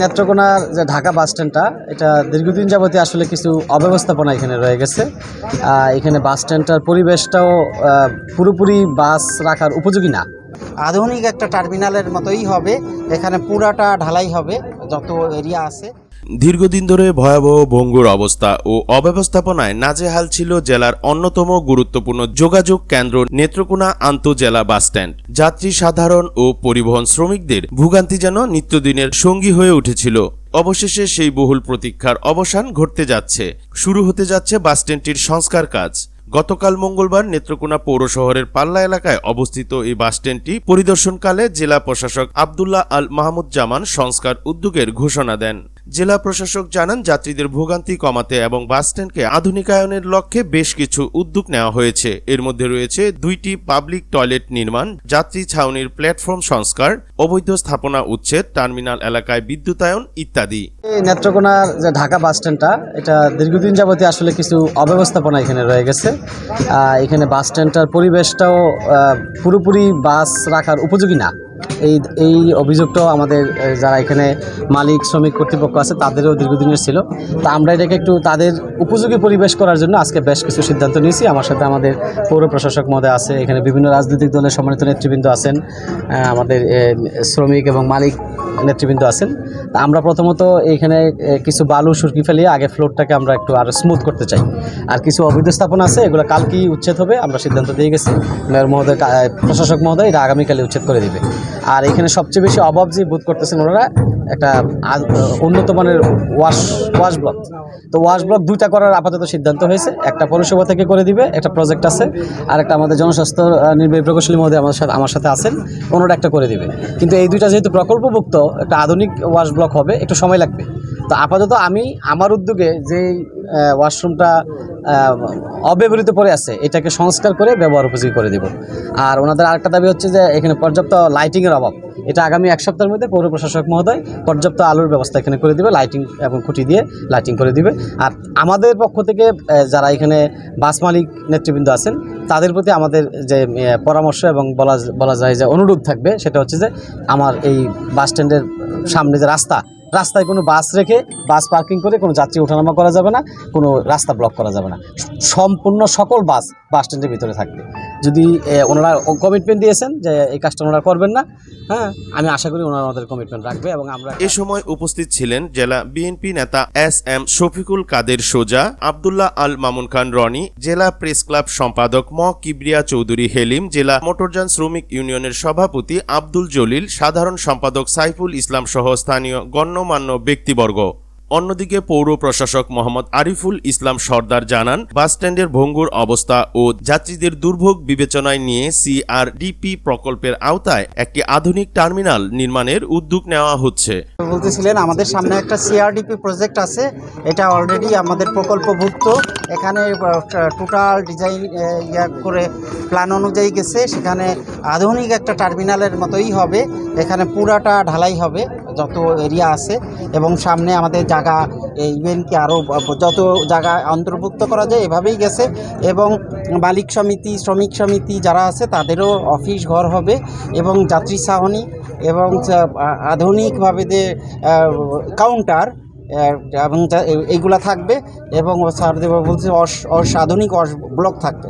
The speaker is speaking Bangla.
নেত্রকোনার যে ঢাকা বাস স্ট্যান্ডটা, এটা দীর্ঘদিন যাবতীয় আসলে কিছু অব্যবস্থাপনা এখানে রয়ে গেছে। এখানে বাস স্ট্যান্ডটার পরিবেশটাও পুরোপুরি বাস রাখার উপযোগী না। আধুনিক একটা টার্মিনালের মতোই হবে। এখানে পুরাটা ঢালাই হবে, যত এরিয়া আছে। দীর্ঘদিন ধরে ভয়াবহ ভঙ্গুর অবস্থা ও অব্যবস্থাপনায় নাজেহাল ছিল জেলার অন্যতম গুরুত্বপূর্ণ যোগাযোগ কেন্দ্র নেত্রকোনা আন্তজেলা বাসস্ট্যান্ড যাত্রী সাধারণ ও পরিবহন শ্রমিকদের ভোগান্তি যেন নিত্যদিনের সঙ্গী হয়ে উঠেছিল। অবশেষে সেই বহুল প্রতীক্ষার অবসান ঘটতে যাচ্ছে। শুরু হতে যাচ্ছে বাসস্ট্যান্ডটির সংস্কার কাজ। গতকাল মঙ্গলবার নেত্রকোনা পৌর শহরের পাল্লা এলাকায় অবস্থিত এই বাসস্ট্যান্ডটি পরিদর্শনকালে জেলা প্রশাসক আবদুল্লাহ আল মাহমুদ জামান সংস্কার উদ্যোগের ঘোষণা দেন। জেলা প্রশাসক জানান, যাত্রীদের ভোগান্তি কমাতে এবং বাসস্ট্যান্ডকে আধুনিকায়নের লক্ষ্যে বেশ কিছু উদ্যোগ নেওয়া হয়েছে। এর মধ্যে রয়েছে দুইটি পাবলিক টয়লেট নির্মাণ, যাত্রী ছাউনির প্ল্যাটফর্ম সংস্কার, অবৈধ স্থাপনা উচ্ছেদ, টার্মিনাল এলাকায় বিদ্যুতায়ন ইত্যাদি। নেত্রকোনার যে ঢাকা বাস স্ট্যান্ডটা, এটা দীর্ঘদিন যাবতীয় আসলে কিছু অব্যবস্থাপনা এখানে রয়ে গেছে। এখানে বাস স্ট্যান্ডটার পরিবেশটাও পুরোপুরি বাস রাখার উপযোগী না। এই এই অভিযোগটাও আমাদের যারা এখানে মালিক শ্রমিক কর্তৃপক্ষ আছে তাদেরও দীর্ঘদিনের ছিল। তা আমরা এটাকে একটু তাদের উপযোগী পরিবেশ করার জন্য আজকে বেশ কিছু সিদ্ধান্ত নিয়েছি। আমার সাথে আমাদের পৌর প্রশাসক মহোদয় আছে এখানে বিভিন্ন রাজনৈতিক দলের সম্মানিত নেতৃবৃন্দ আছেন আমাদের শ্রমিক এবং মালিক নেতৃবৃন্দ আছেন। তা আমরা প্রথমত এইখানে এ, কিছু বালু সুরকি ফেলিয়ে আগে ফ্লোরটাকে আমরা একটু আরও স্মুথ করতে চাই। আর কিছু অবৈধ স্থাপনা আছে এগুলো কালকেই উচ্ছেদ হবে আমরা সিদ্ধান্ত দিয়ে গেছি। মেয়র মহোদয় প্রশাসক মহোদয় এটা আগামীকালে উচ্ছেদ করে দিবে। আর এখানে সবচেয়ে বেশি অভাব যে বোধ করতেছেন ওনারা একটা উন্নত মানের ওয়াশ ওয়াশ ব্লক। তো ওয়াশ ব্লক দুইটা করার আপাতত সিদ্ধান্ত হয়েছে। একটা পৌরসভা থেকে করে দিবে, একটা প্রজেক্ট আছে, আর একটা আমাদের জনস্বাস্থ্য নির্বাহী প্রকৌশলী মহোদয় আমাদের সাথে, আমার সাথে আছেন, ওনারা একটা করে দিবে। কিন্তু এই দুইটা যেহেতু প্রকল্পভুক্ত, একটা আধুনিক ওয়াশ ব্লক হবে, একটু সময় লাগবে। তো আপাতত আমি, আমার উদ্যোগে যে ওয়াশরুমটা অব্যবহৃত পড়ে আছে। এটাকে সংস্কার করে ব্যবহার উপযোগী করে দিব। আর ওনাদের আরেকটা দাবি হচ্ছে যে, এখানে পর্যাপ্ত লাইটিংয়ের অভাব। এটা আগামী এক সপ্তাহের মধ্যে পৌর প্রশাসক মহোদয় পর্যাপ্ত আলোর ব্যবস্থা এখানে করে দিবে লাইটিং এবং খুঁটি দিয়ে লাইটিং করে দিবে। আর আমাদের পক্ষ থেকে যারা এখানে বাস মালিক, নেতৃবৃন্দ আছেন, তাদের প্রতি আমাদের যে পরামর্শ এবং বলা বলা যায় যে, অনুরোধ থাকবে, সেটা হচ্ছে যে, আমার এই বাস স্ট্যান্ডের সামনে যে রাস্তা রাস্তায় কোনো বাস রেখে বাস পার্কিং করে কোনো যাত্রী ওঠানামা করা যাবে না, কোনো রাস্তা ব্লক করা যাবে না। সম্পূর্ণ সকল বাস বাস স্ট্যান্ডের ভিতরে থাকবে। যদি ওনারা কমিটমেন্ট দিয়েছেন যে এই কাজটা ওনারা করবেন না হ্যাঁ আমি আশা করি ওনারা আমাদের কমিটমেন্ট রাখবে এবং আমরা এ সময় উপস্থিত ছিলেন জেলা বিএনপি নেতা এস এম শফিকুল কাদের সোজা, আবদুল্লাহ আল মামুন খান রনি, জেলা প্রেস ক্লাব সম্পাদক ম কিবরিয়া চৌধুরী হেলিম, জেলা মোটরযান শ্রমিক ইউনিয়নের সভাপতি আব্দুল জলিল, সাধারণ সম্পাদক সাইফুল ইসলাম সহ স্থানীয় গণ্যমান্য ব্যক্তিবর্গ। অন্যদিকে পৌর প্রশাসক মোহাম্মদ আরিফুল ইসলাম সর্দার জানান, বাসস্ট্যান্ডের ভঙ্গুর অবস্থা ও যাত্রীদের দুর্ভোগ বিবেচনায় নিয়ে সিআরডিপি প্রকল্পের আওতায় একটি আধুনিক টার্মিনাল নির্মাণের উদ্যোগ নেওয়া হচ্ছে। বলতেছিলেন, আমাদের সামনে একটা সিআরডিপি প্রজেক্ট আছে, এটা অলরেডি আমাদের প্রকল্পভুক্ত। এখানে টোটাল ডিজাইন ইয়া করে প্ল্যান অনুযায়ী গেছে, সেখানে আধুনিক একটা টার্মিনালের মতোই হবে, এখানে পুরাটা ঢালাই হবে। যত এরিয়া আছে এবং সামনে আমাদের জায়গা ইভেন কি আরও যত জায়গা অন্তর্ভুক্ত করা যায় এভাবেই গেছে এবং মালিক সমিতি, শ্রমিক সমিতি যারা আছে তাদেরও অফিস ঘর হবে এবং যাত্রী ছাউনি এবং আধুনিকভাবে যে কাউন্টার এবং এইগুলা থাকবে এবং স্যার দেব বলছে অস অস, আধুনিক অস ব্লক থাকবে।